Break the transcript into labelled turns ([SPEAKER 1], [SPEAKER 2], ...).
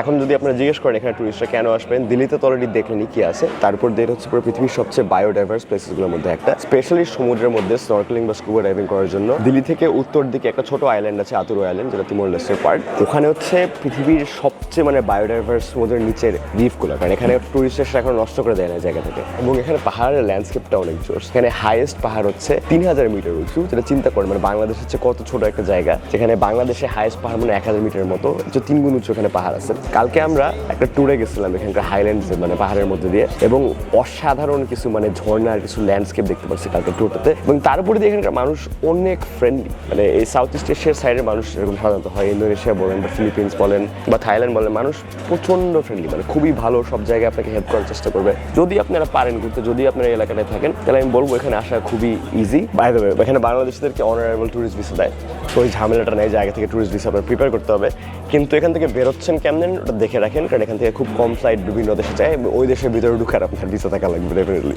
[SPEAKER 1] এখন যদি আপনারা জিজ্ঞেস করেন এখানে টুরিস্টরা কেন আসবেন, দিল্লিতে তো অলরেডি দেখলেনি কি আছে। তারপর দিয়ে হচ্ছে পুরো পৃথিবীর সবচেয়ে বায়োডাইভার্স প্লেসেসগুলোর মধ্যে একটা। স্পেশালি সমুদ্রের মধ্যে স্নর্কেলিং বা স্কুবা ডাইভিং করার জন্য। দিল্লি থেকে উত্তর দিকে একটা ছোট আইল্যান্ড আছে আতুরো আইল্যান্ড যেটা তিমোর লেস্টের পার্ট ওখানে হচ্ছে পৃথিবীর সবচেয়ে মানে বায়োডাইভার্স সমুদ্রের নিচের দ্বীপগুলো কারণ এখানে টুরিস্ট এসে এখন নষ্ট করে দেয় না জায়গা থেকে। এবং এখানে পাহাড়ের ল্যান্ডস্কেপটা অনেক জোর এখানে হাইয়েস্ট পাহাড় হচ্ছে তিন হাজার মিটার উঁচু, যেটা চিন্তা করেন মানে বাংলাদেশ হচ্ছে কত ছোট একটা জায়গা। যেখানে বাংলাদেশে হাইয়েস্ট পাহাড় মানে এক হাজার মিটারের মতো। তিন গুণ উঁচু এখানে পাহাড় আছে। কালকে আমরা একটা ট্যুরে গেছিলাম এখানকার হাইল্যান্ডস মানে পাহাড়ের মধ্যে দিয়ে, এবং অসাধারণ কিছু মানে ঝর্ণার কিছু ল্যান্ডস্কেপ দেখতে পাচ্ছি কালকে ট্যুরটাতে এবং তারপরে দিয়ে এখানকার মানুষ অনেক ফ্রেন্ডলি মানে এই সাউথ ইস্ট এশিয়ার সাইডের মানুষ এরকম সাধারণত হয়। ইন্দোনেশিয়া বলেন বা ফিলিপিন্স বলেন বা থাইল্যান্ড বলেন, মানুষ প্রচণ্ড ফ্রেন্ডলি মানে খুবই ভালো, সব জায়গায় আপনাকে হেল্প করার চেষ্টা করবে। যদি আপনারা পারেন ঘুরতে, যদি আপনারা এলাকাটায় থাকেন, তাহলে আমি বলব এখানে আসা খুবই ইজি বাই ওয়ে এখানে বাংলাদেশিদেরকে অনারেবল ট্যুরিস্ট ভিসা দেয়। তো ওই ঝামেলাটা নেই আগে থেকে ট্যুরিস্ট ভিসা আপনার প্রিপেয়ার করতে হবে। কিন্তু এখান থেকে বেরোচ্ছেন কেমন? ওটা দেখে রাখেন, কারণ এখান থেকে খুব কম ফ্লাইট বিভিন্ন দেশে যায় ওই দেশের ভিতরে ঢুকার আপনার ভিসা থাকা লাগবে ডেফিনেটলি